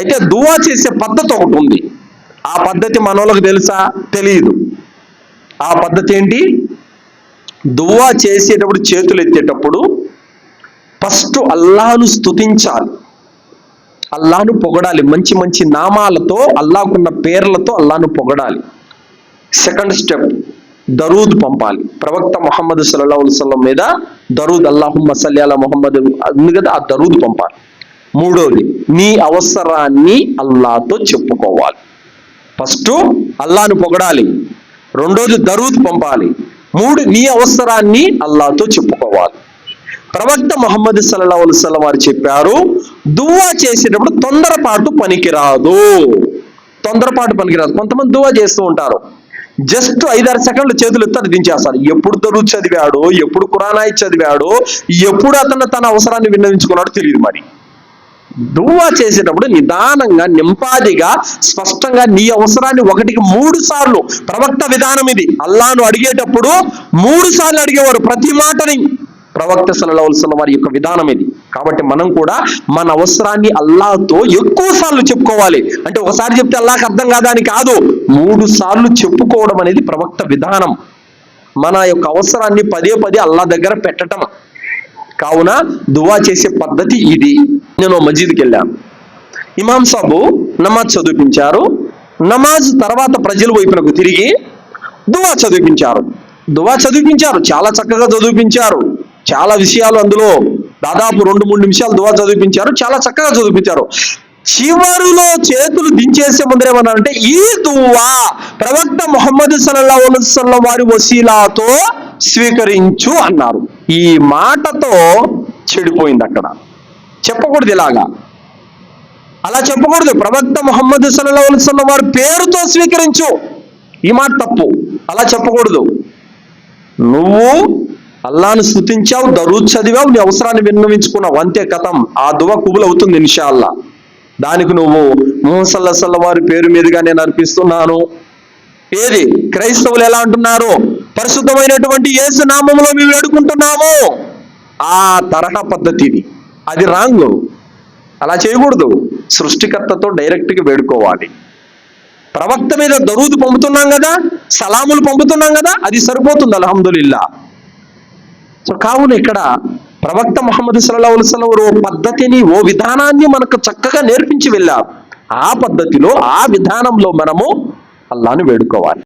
అయితే దువా చేసే పద్ధతి ఒకటి ఉంది. ఆ పద్ధతి మనోళ్ళకి తెలుసా? తెలియదు. ఆ పద్ధతి ఏంటి? దువా చేసేటప్పుడు చేతులు ఎత్తేటప్పుడు ఫస్ట్ అల్లాను స్తుతించాలి. అల్లాను పొగడాలి. మంచి మంచి నామాలతో అల్లాకున్న పేర్లతో అల్లాను పొగడాలి. సెకండ్ స్టెప్ దరూద్ పంపాలి. ప్రవక్త మొహమ్మద్ సల్లాహు వసల్లం మీద దరూద్ అల్లాహుమ్మ సల్లి అలా ఉంది కదా ఆ దరూద్ పంపాలి. మూడోది నీ అవసరాన్ని అల్లాతో చెప్పుకోవాలి. ఫస్ట్ అల్లాను పొగడాలి. రెండోది దరూద్ పంపాలి. మూడు నీ అవసరాన్ని అల్లాతో చెప్పుకోవాలి. ప్రవక్త మొహమ్మద్ సల్లా వసల్లం వారు చెప్పారు దువా చేసేటప్పుడు తొందరపాటు పనికిరాదు. తొందరపాటు పనికిరాదు. కొంతమంది దువా చేస్తూ ఉంటారు. జస్ట్ ఐదారు సెకండ్లు చేతులు ఎత్తారు దించేస్తారు. ఎప్పుడు దరువు చదివాడో ఎప్పుడు కురానాయి చదివాడో ఎప్పుడు అతను తన అవసరాన్ని విన్నవించుకున్నాడో తెలియదు మరి. దువా చేసేటప్పుడు నిదానంగా నింపాదిగా స్పష్టంగా నీ అవసరాన్ని ఒకటికి మూడు సార్లు ప్రవక్త విధానం ఇది. అల్లాను అడిగేటప్పుడు మూడు సార్లు అడిగేవారు ప్రతి మాటని. ప్రవక్త సలహుల్సల వారి యొక్క విధానం ఇది. కాబట్టి మనం కూడా మన అవసరాన్ని అల్లాతో ఎక్కువ సార్లు చెప్పుకోవాలి. అంటే ఒకసారి చెప్తే అల్లాహకి అర్థం కాదా అని కాదు. మూడు సార్లు చెప్పుకోవడం అనేది ప్రవక్త విధానం. మన యొక్క అవసరాన్ని పదే పదే అల్లా దగ్గర పెట్టటం. కావున దువా చేసే పద్ధతి ఇది. నేను మజీద్కి వెళ్ళాను ఇమాం సాబు నమాజ్ చదివించారు. నమాజ్ తర్వాత ప్రజల వైపునకు తిరిగి దువా చదివించారు. దువా చదివించారు. చాలా చక్కగా చదివించారు. చాలా విషయాలు అందులో దాదాపు రెండు మూడు నిమిషాలు దువా చదివించారు. చాలా చక్కగా చదివించారు. చివరిలో చేతులు దించేసే ముందర ఏమన్నారంటే ఈ దువా ప్రవక్త మొహమ్మద్ సల్లల్లాహు అలైహి వారి వసీలాతో స్వీకరించు అన్నారు. ఈ మాటతో చెడిపోయింది అక్కడ. చెప్పకూడదు ఇలాగా. అలా చెప్పకూడదు. ప్రవక్త ముహమ్మద్ సల్లల్లాహు వారి పేరుతో స్వీకరించు. ఈ మాట తప్పు. అలా చెప్పకూడదు. నువ్వు అల్లాను స్థుతించావు దరూద్ చదివావు నీ అవసరాన్ని విన్నవించుకున్నావు. అంతే కథం. ఆ దువ కుబుల్ అవుతుంది ఇన్షాల్లా దానికి నువ్వు ముహమ్మద్ వారి పేరు మీదుగా నేను అర్పిస్తున్నాను. ఏది? క్రైస్తవులు ఎలా అంటున్నారు? పరిశుద్ధమైనటువంటి యేసు నామంలో మేము వేడుకుంటున్నాము. ఆ తరహా పద్ధతి ఇది అది రాంగ్ అలా చేయకూడదు. సృష్టికర్తతో డైరెక్ట్గా వేడుకోవాలి. ప్రవక్త మీద దరూదు పంపుతున్నాం కదా సలాములు పంపుతున్నాం కదా అది సరిపోతుంది అల్హమ్దులిల్లా. సో కావున ఇక్కడ ప్రవక్త ముహమ్మద్ సల్లా వసలం ఓ పద్ధతిని ఓ విధానాన్ని మనకు చక్కగా నేర్పించి వెళ్ళారు. ఆ పద్ధతిలో ఆ విధానంలో మనము అల్లాను వేడుకోవాలి.